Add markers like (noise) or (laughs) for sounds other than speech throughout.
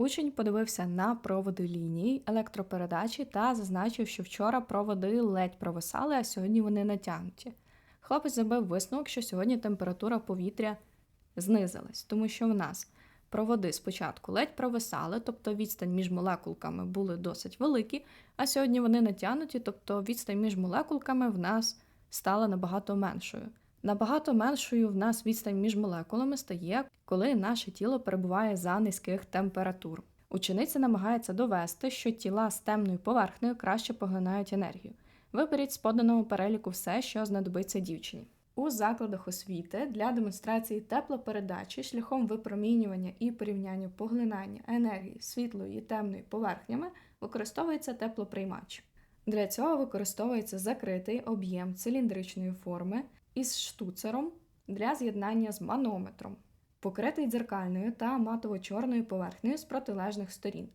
Учень подивився на проводи ліній електропередачі та зазначив, що вчора проводи ледь провисали, а сьогодні вони натягнуті. Хлопець зробив висновок, що сьогодні температура повітря знизилась, тому що в нас проводи спочатку ледь провисали, тобто відстань між молекулками були досить великі, а сьогодні вони натягнуті, тобто відстань між молекулками в нас стала набагато меншою. Набагато меншою в нас відстань між молекулами стає, коли наше тіло перебуває за низьких температур. Учениця намагається довести, що тіла з темною поверхнею краще поглинають енергію. Виберіть з поданого переліку все, що знадобиться дівчині. У закладах освіти для демонстрації теплопередачі шляхом випромінювання і порівняння поглинання енергії світлої і темної поверхнями використовується теплоприймач. Для цього використовується закритий об'єм циліндричної форми із штуцером для з'єднання з манометром, покритий дзеркальною та матово-чорною поверхнею з протилежних сторін.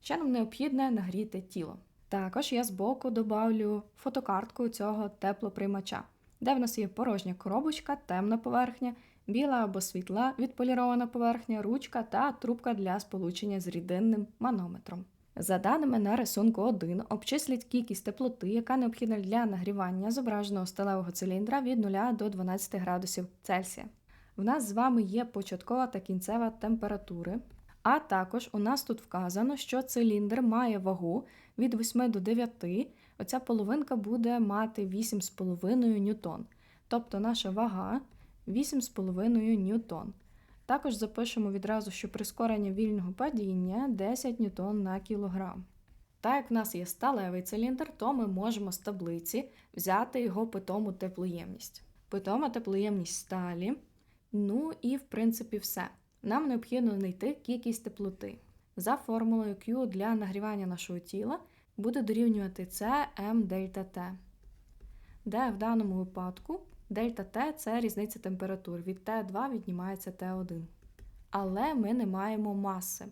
Ще нам необхідне нагріти тіло. Також я збоку добавлю фотокартку цього теплоприймача, де в нас є порожня коробочка, темна поверхня, біла або світла відполірована поверхня, ручка та трубка для сполучення з рідинним манометром. За даними на рисунку 1, обчисліть кількість теплоти, яка необхідна для нагрівання зображеного сталевого циліндра від 0 до 12 градусів Цельсія. В нас з вами є початкова та кінцева температури, а також у нас тут вказано, що циліндр має вагу від 8 до 9, оця половинка буде мати 8,5 ньютон. Тобто наша вага 8,5 ньютон. Також запишемо відразу, що прискорення вільного падіння 10 ньютон на кілограм. Так як в нас є сталевий циліндр, то ми можемо з таблиці взяти його питому теплоємність. Питома теплоємність сталі. Ну і, в принципі, все. Нам необхідно знайти кількість теплоти. За формулою Q для нагрівання нашого тіла буде дорівнювати C m дельта T, де в даному випадку Дельта Т це різниця температур. Від Т2 віднімається Т1. Але ми не маємо маси.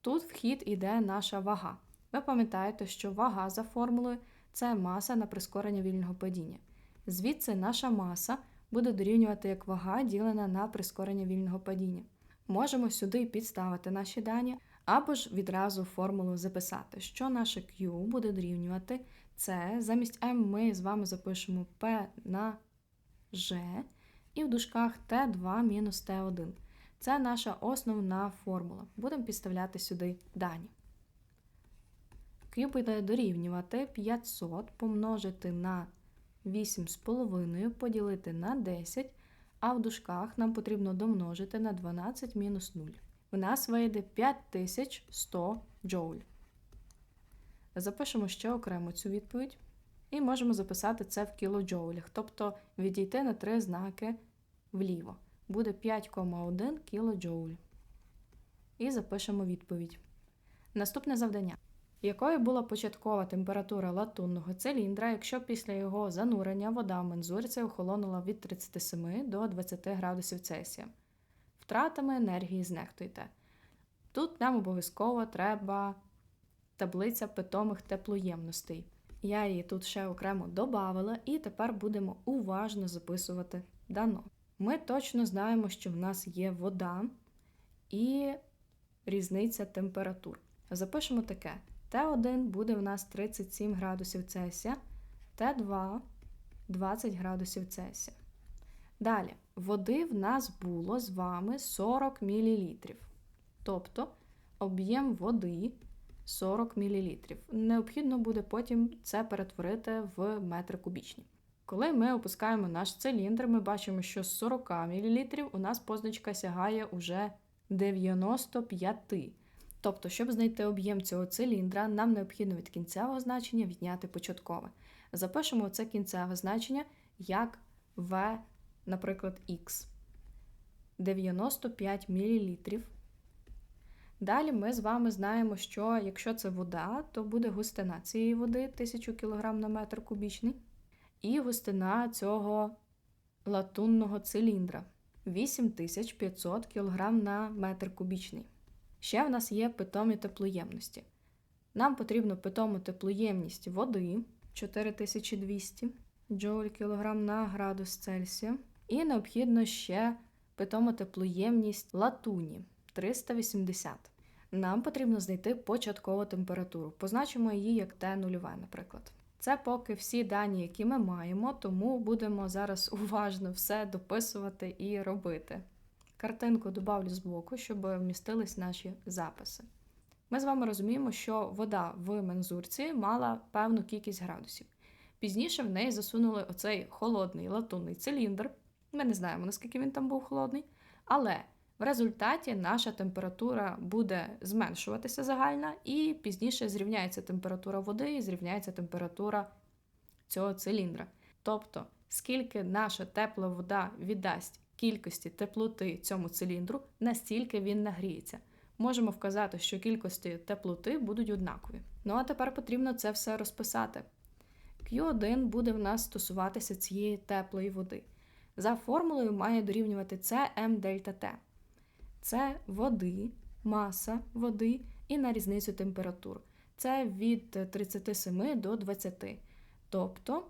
Тут в хід іде наша вага. Ви пам'ятаєте, що вага за формулою це маса на прискорення вільного падіння. Звідси наша маса буде дорівнювати як вага, ділена на прискорення вільного падіння. Можемо сюди підставити наші дані, або ж відразу формулу записати, що наше Q буде дорівнювати С. Замість М ми з вами запишемо P на G і в дужках Т2 мінус Т1. Це наша основна формула. Будемо підставляти сюди дані. Q буде дорівнювати 500 помножити на 8,5 поділити на 10, а в дужках нам потрібно домножити на 12 мінус 0. У нас вийде 5100 джоуль. Запишемо ще окремо цю відповідь. І можемо записати це в кілоджоулях, тобто відійти на три знаки вліво. Буде 5,1 кілоджоуль. І запишемо відповідь. Наступне завдання. Якою була початкова температура латунного циліндра, якщо після його занурення вода в мензурці охолонула від 37 до 20 градусів Цельсія? Втратами енергії знехтуйте. Тут нам обов'язково треба таблиця питомих теплоємностей. Я її тут ще окремо додавала, і тепер будемо уважно записувати дано. Ми точно знаємо, що в нас є вода і різниця температур. Запишемо таке: Т1 буде в нас 37 градусів Цельсія, Т2 20 градусів Цельсія. Далі, води в нас було з вами 40 мл. Тобто об'єм води 40 мл. Необхідно буде потім це перетворити в метри кубічні. Коли ми опускаємо наш циліндр, ми бачимо, що з 40 мл у нас позначка сягає уже 95. Тобто, щоб знайти об'єм цього циліндра, нам необхідно від кінцевого значення відняти початкове. Запишемо це кінцеве значення як В, наприклад, Х. 95 мл Далі ми з вами знаємо, що якщо це вода, то буде густина цієї води 1000 кг на метр кубічний, і густина цього латунного циліндра 8500 кг на метр кубічний. Ще в нас є питомі теплоємності. Нам потрібно питому теплоємність води 4200 джоуль кг на градус Цельсія. І необхідно ще питому теплоємність латуні. 380. Нам потрібно знайти початкову температуру. Позначимо її як Т0, наприклад. Це поки всі дані, які ми маємо, тому будемо зараз уважно все дописувати і робити. Картинку добавлю збоку, щоб вмістились наші записи. Ми з вами розуміємо, що вода в мензурці мала певну кількість градусів. Пізніше в неї засунули оцей холодний латунний циліндр. Ми не знаємо, наскільки він там був холодний, але в результаті наша температура буде зменшуватися загальна, і пізніше зрівняється температура води і зрівняється температура цього циліндра. Тобто, скільки наша тепла вода віддасть кількості теплоти цьому циліндру, настільки він нагріється. Можемо вказати, що кількості теплоти будуть однакові. Ну а тепер потрібно це все розписати. Q1 буде в нас стосуватися цієї теплої води. За формулою має дорівнювати Cm дельта T. Це води, маса води і на різницю температур. Це від 37 до 20. Тобто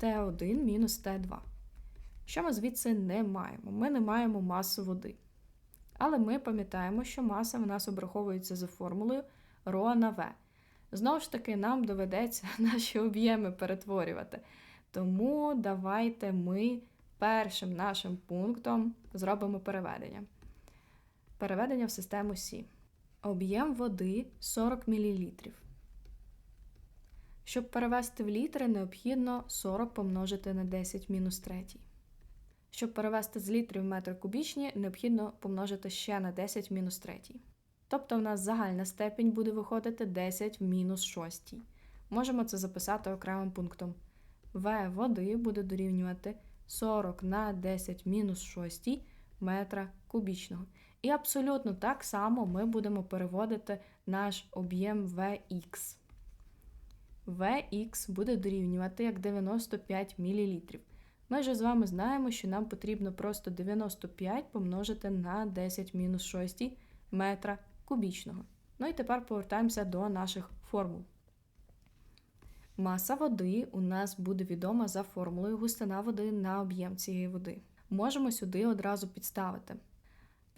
Т1 мінус Т2. Що ми звідси не маємо? Ми не маємо масу води. Але ми пам'ятаємо, що маса в нас обраховується за формулою ρ на В. Знову ж таки, нам доведеться (laughs) наші об'єми перетворювати. Тому давайте ми першим нашим пунктом зробимо переведення. Переведення в систему Сі. Об'єм води 40 мл. Щоб перевести в літри, необхідно 40 помножити на 10 мінус 3. Щоб перевести з літрів в метр кубічні, необхідно помножити ще на 10 мінус 3. Тобто в нас загальна степінь буде виходити 10 в мінус 6. Можемо це записати окремим пунктом. В води буде дорівнювати 40 на 10 мінус 6 метра кубічного. І абсолютно так само ми будемо переводити наш об'єм Vx. Vx буде дорівнювати як 95 мл. Ми вже з вами знаємо, що нам потрібно просто 95 помножити на 10 мінус 6 метра кубічного. Ну і тепер повертаємося до наших формул. Маса води у нас буде відома за формулою густина води на об'єм цієї води. Можемо сюди одразу підставити.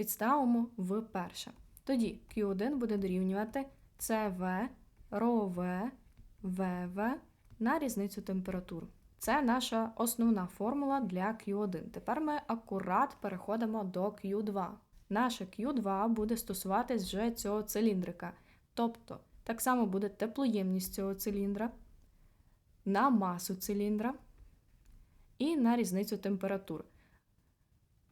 Підставимо в перше. Тоді Q1 буде дорівнювати CV, РОВ, ВВ на різницю температур. Це наша основна формула для Q1. Тепер ми акурат переходимо до Q2. Наше Q2 буде стосуватись вже цього циліндрика. Тобто, так само буде теплоємність цього циліндра, на масу циліндра і на різницю температур.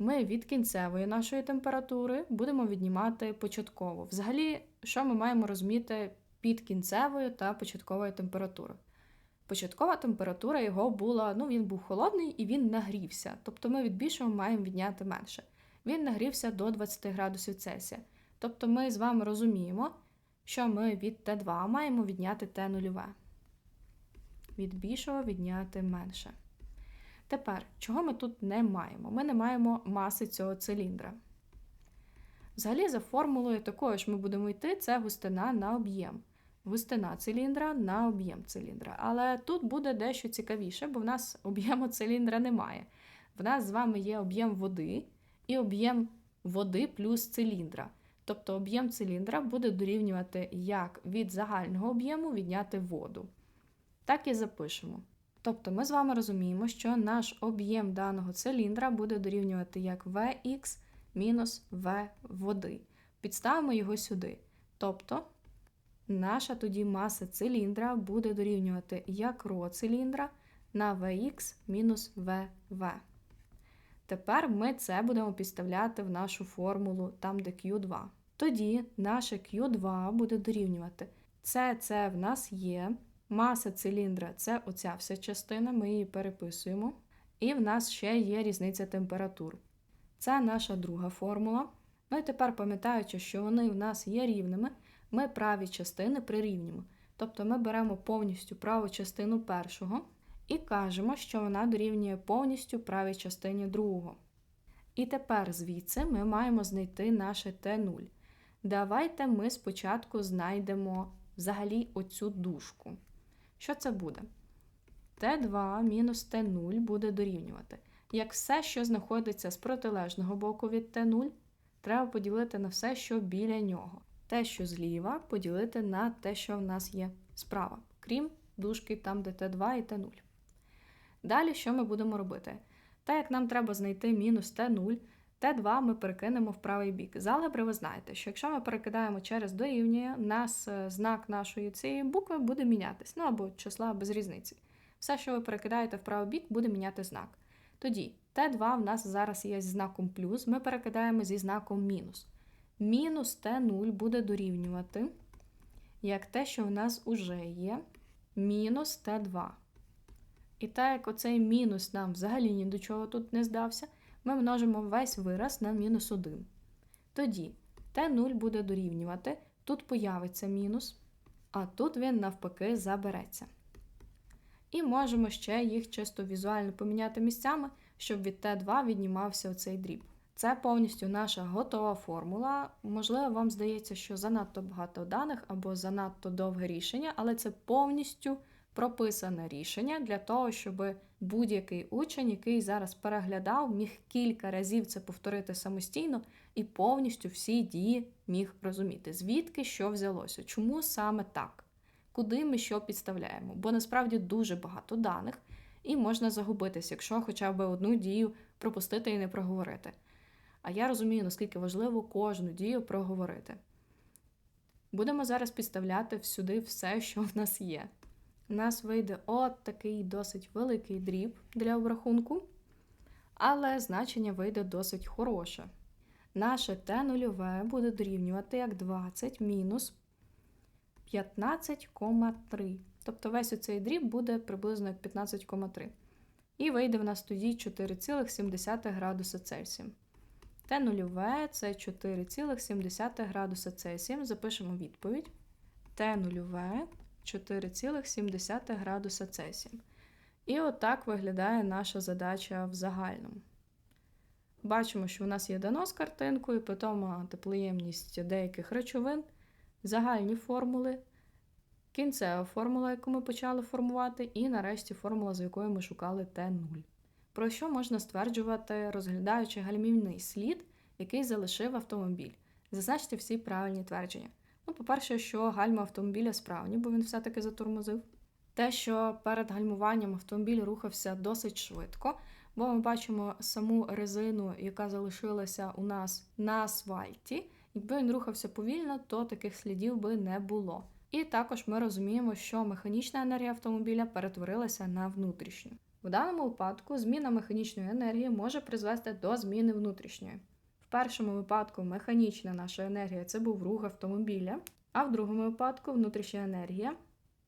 Ми від кінцевої нашої температури будемо віднімати початкову. Взагалі, що ми маємо розуміти під кінцевою та початковою температурою? Початкова температура його була, ну він був холодний і він нагрівся. Тобто ми від більшого маємо відняти менше. Він нагрівся до 20 градусів Цельсія. Тобто ми з вами розуміємо, що ми від Т2 маємо відняти Т0. Від більшого відняти менше. Тепер, чого ми тут не маємо? Ми не маємо маси цього циліндра. Взагалі, за формулою такою ж ми будемо йти, це густина на об'єм. Густина циліндра на об'єм циліндра. Але тут буде дещо цікавіше, бо в нас об'єму циліндра немає. В нас з вами є об'єм води і об'єм води плюс циліндра. Тобто об'єм циліндра буде дорівнювати як від загального об'єму відняти воду. Так і запишемо. Тобто ми з вами розуміємо, що наш об'єм даного циліндра буде дорівнювати як Vx мінус V води. Підставимо його сюди. Тобто наша тоді маса циліндра буде дорівнювати як ρ циліндра на Vx мінус VV. Тепер ми це будемо підставляти в нашу формулу там, де Q2. Тоді наше Q2 буде дорівнювати. Це це в нас є. Маса циліндра це оця вся частина, ми її переписуємо. І в нас ще є різниця температур. Це наша друга формула. Ну і тепер, пам'ятаючи, що вони в нас є рівними, ми праві частини прирівнюємо. Тобто ми беремо повністю праву частину першого і кажемо, що вона дорівнює повністю правій частині другого. І тепер звідси ми маємо знайти наше Т0. Давайте ми спочатку знайдемо взагалі оцю дужку. Що це буде? Т2 мінус Т0 буде дорівнювати. Як все, що знаходиться з протилежного боку від Т0, треба поділити на все, що біля нього. те, що зліва, поділити на те, що в нас є справа, крім дужки там, де Т2 і Т0. Далі що ми будемо робити? Так як нам треба знайти мінус Т0, Т2 ми перекинемо в правий бік. З алгебри ви знаєте, що якщо ми перекидаємо через дорівнює, нас е, знак нашої цієї букви буде мінятись, ну або числа без різниці. Все, що ви перекидаєте в правий бік, буде міняти знак. Тоді Т2 в нас зараз є зі знаком плюс, ми перекидаємо зі знаком мінус. Мінус Т0 буде дорівнювати, як те, що в нас уже є, мінус Т2. І так як оцей мінус нам взагалі ні до чого тут не здався, ми множимо весь вираз на мінус 1. Тоді Т0 буде дорівнювати, тут появиться мінус, а тут він навпаки забереться. І можемо ще їх чисто візуально поміняти місцями, щоб від Т2 віднімався оцей дріб. Це повністю наша готова формула. Можливо, вам здається, що занадто багато даних або занадто довге рішення, але це повністю прописане рішення для того, щоб будь-який учень, який зараз переглядав, міг кілька разів це повторити самостійно і повністю всі дії міг розуміти, звідки що взялося, чому саме так, куди ми що підставляємо. Бо насправді дуже багато даних, і можна загубитись, якщо хоча б одну дію пропустити і не проговорити. А я розумію, наскільки важливо кожну дію проговорити. Будемо зараз підставляти всюди все, що в нас є. У нас вийде от такий досить великий дріб для обрахунку, але значення вийде досить хороше. Наше Т нульове буде дорівнювати як 20 мінус 15,3. Тобто весь оцей дріб буде приблизно як 15,3. І вийде в нас тоді 4,7 градуса Цельсія. Т нульове це 4,7 градуса Цельсія. Запишемо відповідь. Т нульове 4,7 градуса Цельсія. І отак виглядає наша задача в загальному. Бачимо, що у нас є дано з картинкою, питома теплоємність деяких речовин, загальні формули, кінцева формула, яку ми почали формувати, і нарешті формула, за якою ми шукали Т0. Про що можна стверджувати, розглядаючи гальмівний слід, який залишив автомобіль. Зазначте всі правильні твердження. Ну, по-перше, що гальма автомобіля справні, бо він все-таки затормозив. Те, що перед гальмуванням автомобіль рухався досить швидко, бо ми бачимо саму резину, яка залишилася у нас на асфальті. Якби він рухався повільно, то таких слідів би не було. І також ми розуміємо, що механічна енергія автомобіля перетворилася на внутрішню. В даному випадку зміна механічної енергії може призвести до зміни внутрішньої. Першому випадку механічна наша енергія це був рух автомобіля, а в другому випадку внутрішня енергія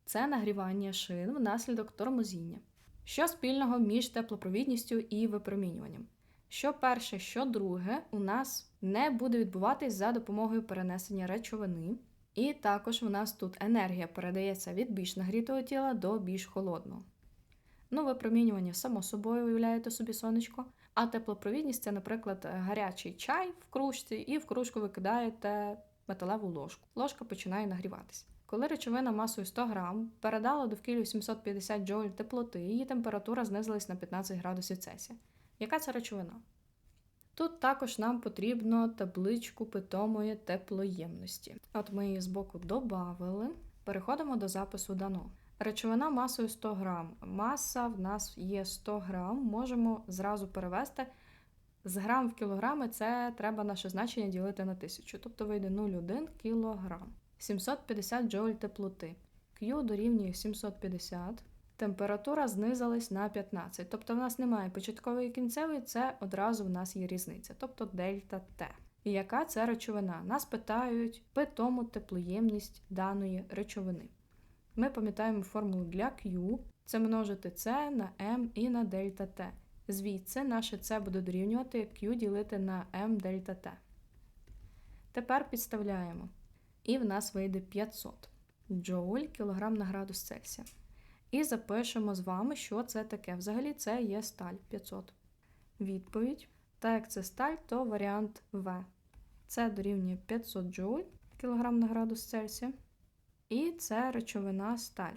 це нагрівання шин внаслідок тормозіння. Що спільного між теплопровідністю і випромінюванням? Що перше, що друге, у нас не буде відбуватись за допомогою перенесення речовини, і також у нас тут енергія передається від більш нагрітого тіла до більш холодного. Ну, випромінювання, само собою, уявляєте собі сонечко. А теплопровідність це, наприклад, гарячий чай в кружці, і в кружку ви кидаєте металеву ложку. Ложка починає нагріватися. Коли речовина масою 100 грам передала довкіллю 750 джоуль теплоти, її температура знизилась на 15 градусів Цельсія. Яка це речовина? Тут також нам потрібно табличку питомої теплоємності. От ми її збоку додали. Переходимо до запису дано. Речовина масою 100 грам. Маса в нас є 100 грам. Можемо зразу перевести. З грам в кілограми це треба наше значення ділити на 1000, тобто вийде 0,1 кілограм. 750 джоуль теплоти. Q дорівнює 750. Температура знизилась на 15. Тобто в нас немає початкової і кінцевої, це одразу в нас є різниця, тобто дельта Т. І яка це речовина? Нас питають питому теплоємність даної речовини. Ми пам'ятаємо формулу для Q, це множити С на М і на дельта Т. Звідси наше С буде дорівнювати Q ділити на М дельта Т. Тепер підставляємо. І в нас вийде 500 джоуль кілограм на градус Цельсія. І запишемо з вами, що це таке. Взагалі це є сталь 500. Відповідь. Так як це сталь, то варіант В. Це дорівнює 500 джоуль кілограм на градус Цельсія. І це речовина сталь.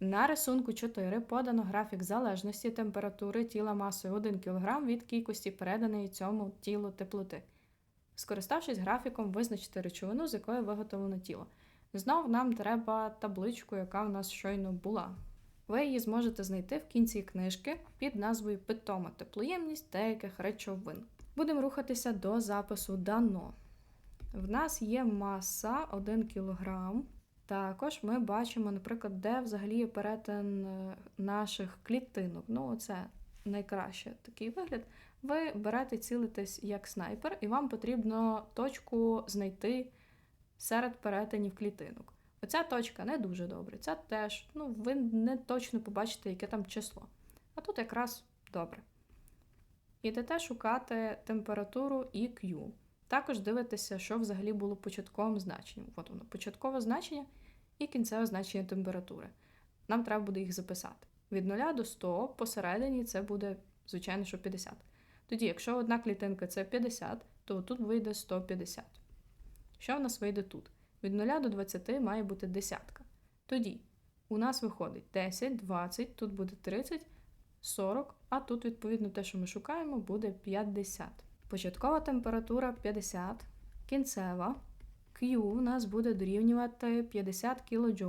На рисунку 4 подано графік залежності температури тіла масою 1 кг від кількості переданої цьому тілу теплоти. Скориставшись графіком, визначити речовину, з якої виготовлено тіло. Знов нам треба табличку, яка в нас щойно була. Ви її зможете знайти в кінці книжки під назвою Питома теплоємність деяких речовин. Будемо рухатися до запису дано. В нас є маса 1 кг. Також ми бачимо, наприклад, де взагалі є перетин е, наших клітинок. Ну, це найкраще такий вигляд. Ви берете цілитесь як снайпер, і вам потрібно точку знайти серед перетинів клітинок. Оця точка не дуже добре. Ця теж, ну, ви не точно побачите, яке там число. А тут якраз добре. Ідете шукати температуру і Q. Також дивитеся, що взагалі було початковим значенням. От воно, початкове значення і кінцеве значення температури. Нам треба буде їх записати. Від 0 до 100 посередині це буде, звичайно, що 50. Тоді, якщо одна клітинка це 50, то тут вийде 150. Що в нас вийде тут? Від 0 до 20 має бути десятка. Тоді у нас виходить 10, 20, тут буде 30, 40, а тут, відповідно, те, що ми шукаємо, буде 50. Початкова температура 50, кінцева. Q у нас буде дорівнювати 50 кДж.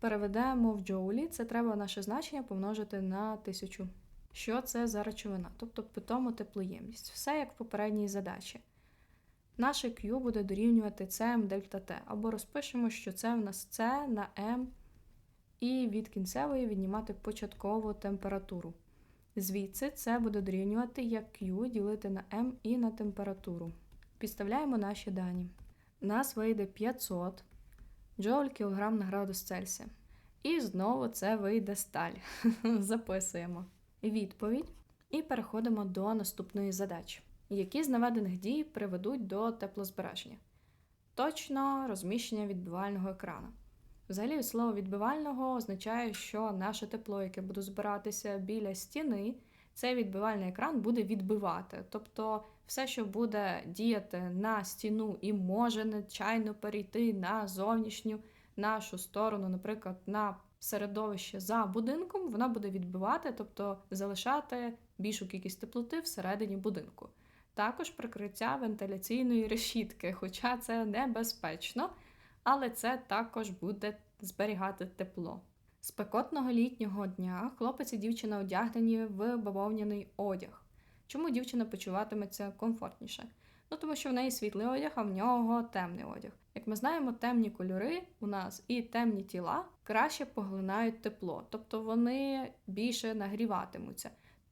Переведемо в джоулі, це треба наше значення помножити на 1000. Що це за речовина? Тобто питому теплоємність. Все як в попередній задачі. Наше Q буде дорівнювати Cm дельта T. Або розпишемо, що це в нас C на M, і від кінцевої віднімати початкову температуру. Звідси це буде дорівнювати як Q ділити на M і на температуру. Підставляємо наші дані. Нас вийде 500 джоуль кілограм на градус Цельсія. І знову це вийде сталь. (laughs) Записуємо відповідь і переходимо до наступної задачі які з наведених дій приведуть до теплозбереження. Точно розміщення відбивального екрану. Взагалі, слово відбивального означає, що наше тепло, яке буде збиратися біля стіни, цей відбивальний екран буде відбивати. Тобто все, що буде діяти на стіну і може нечайно перейти на зовнішню нашу сторону, наприклад, на середовище за будинком, вона буде відбивати, тобто залишати більшу кількість теплоти всередині будинку також прикриття вентиляційної решітки, хоча це небезпечно, але це також буде зберігати тепло. Спекотного літнього дня хлопець і дівчина одягнені в бавовняний одяг. Чому дівчина почуватиметься комфортніше? Ну, тому що в неї світлий одяг, а в нього темний одяг. Як ми знаємо, темні кольори у нас і темні тіла краще поглинають тепло, тобто вони більше нагріватимуться.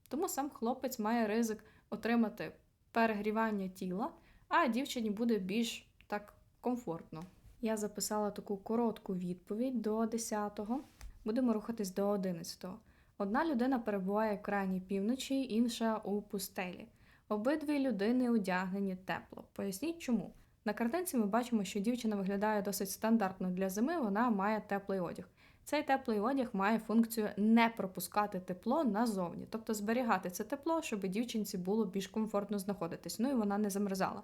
Тому сам хлопець має ризик отримати перегрівання тіла, а дівчині буде більш так комфортно. Я записала таку коротку відповідь до 10-го. Будемо рухатись до 11-го. Одна людина перебуває в крайній півночі, інша у пустелі. Обидві людини одягнені тепло. Поясніть чому. На картинці ми бачимо, що дівчина виглядає досить стандартно для зими, вона має теплий одяг. Цей теплий одяг має функцію не пропускати тепло назовні, тобто зберігати це тепло, щоб дівчинці було більш комфортно знаходитись, ну і вона не замерзала.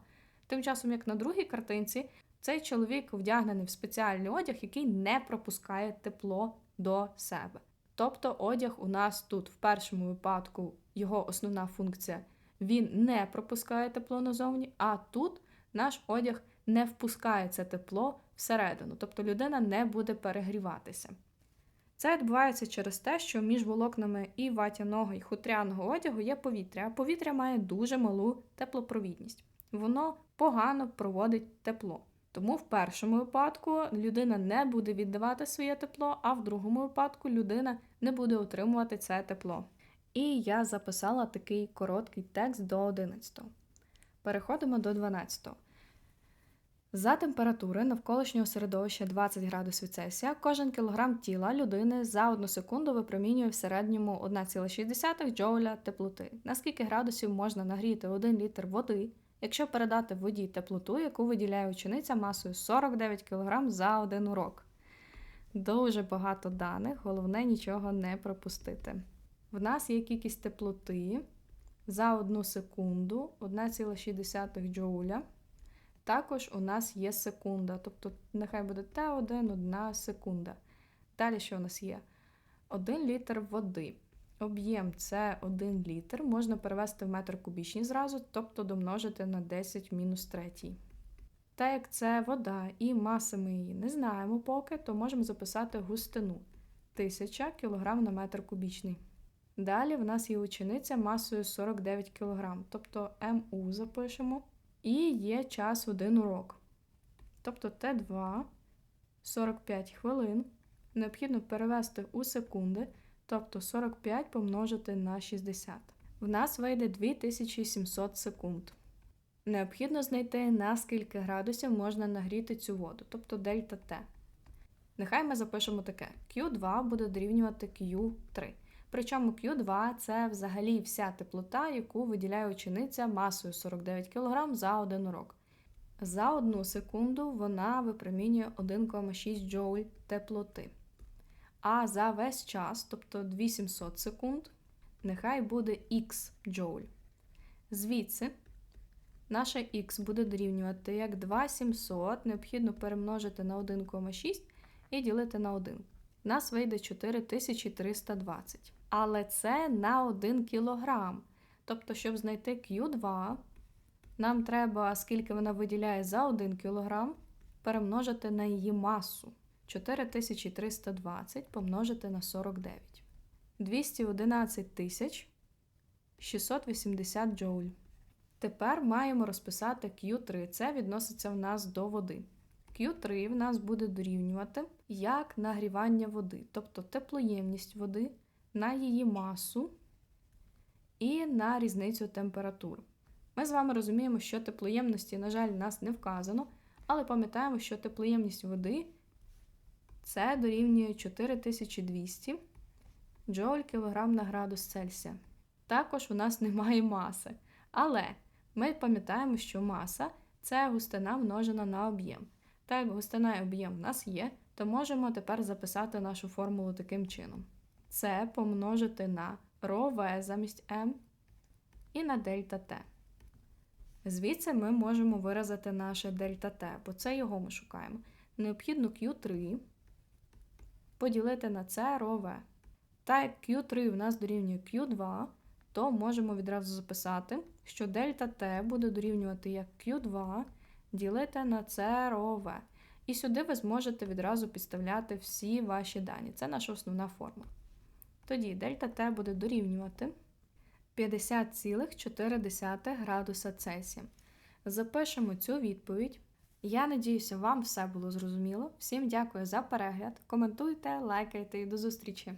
Тим часом, як на другій картинці, цей чоловік вдягнений в спеціальний одяг, який не пропускає тепло до себе. Тобто одяг у нас тут, в першому випадку, його основна функція, він не пропускає тепло назовні, а тут наш одяг не впускає це тепло всередину, тобто людина не буде перегріватися. Це відбувається через те, що між волокнами і ватяного і хутряного одягу є повітря, а повітря має дуже малу теплопровідність. Воно погано проводить тепло. Тому в першому випадку людина не буде віддавати своє тепло, а в другому випадку людина не буде отримувати це тепло. І я записала такий короткий текст до 11. Переходимо до 12. За температури навколишнього середовища 20 градусів Цельсія кожен кілограм тіла людини за одну секунду випромінює в середньому 1,6 джоуля теплоти. На скільки градусів можна нагріти 1 літр води, якщо передати воді теплоту, яку виділяє учениця масою 49 кг за один урок? Дуже багато даних, головне нічого не пропустити. В нас є кількість теплоти за одну секунду 1,6 джоуля. Також у нас є секунда, тобто нехай буде Т1 одна секунда. Далі що у нас є? 1 літр води. Об'єм це 1 літр, можна перевести в метр кубічний зразу, тобто домножити на 10 мінус третій. Та як це вода і маси ми її не знаємо поки, то можемо записати густину 1000 кг на метр кубічний. Далі в нас є учениця масою 49 кг, тобто МУ запишемо. І є час 1 урок. Тобто Т2 45 хвилин. Необхідно перевести у секунди, тобто 45 помножити на 60. В нас вийде 2700 секунд. Необхідно знайти, на скільки градусів можна нагріти цю воду, тобто дельта Т. Нехай ми запишемо таке: Q2 буде дорівнювати Q3. Причому Q2 це взагалі вся теплота, яку виділяє учениця масою 49 кг за один урок. За одну секунду вона випромінює 1,6 джоуль теплоти. А за весь час, тобто 2700 секунд, нехай буде Х джоуль. Звідси наша Х буде дорівнювати як 2700, необхідно перемножити на 1,6 і ділити на 1. У нас вийде 4320. Але це на 1 кілограм. Тобто, щоб знайти Q2, нам треба, скільки вона виділяє за 1 кг, перемножити на її масу. 4320 помножити на 49. 211 тисяч 680 джоуль. Тепер маємо розписати Q3. Це відноситься в нас до води. Q3 в нас буде дорівнювати як нагрівання води, тобто теплоємність води на її масу і на різницю температур. Ми з вами розуміємо, що теплоємності, на жаль, нас не вказано, але пам'ятаємо, що теплоємність води це дорівнює 4200 джоуль кілограм на градус Цельсія. Також у нас (laughs) немає маси. Але ми пам'ятаємо, що маса це густина множена на об'єм. Так як густина і об'єм в нас є, то можемо тепер записати нашу формулу таким чином. Це помножити на ρV замість m і на дельта Т. Звідси ми можемо виразити наше дельта Т, бо це його ми шукаємо. Необхідно Q3 поділити на це ρV. Так як Q3 в нас дорівнює Q2, то можемо відразу записати, що дельта Т буде дорівнювати як Q2 ділити на це ρV. І сюди ви зможете відразу підставляти всі ваші дані. Це наша основна форма. Тоді дельта Т буде дорівнювати 50,4 градуса Цельсія. Запишемо цю відповідь. Я надіюся, вам все було зрозуміло. Всім дякую за перегляд. Коментуйте, лайкайте і до зустрічі!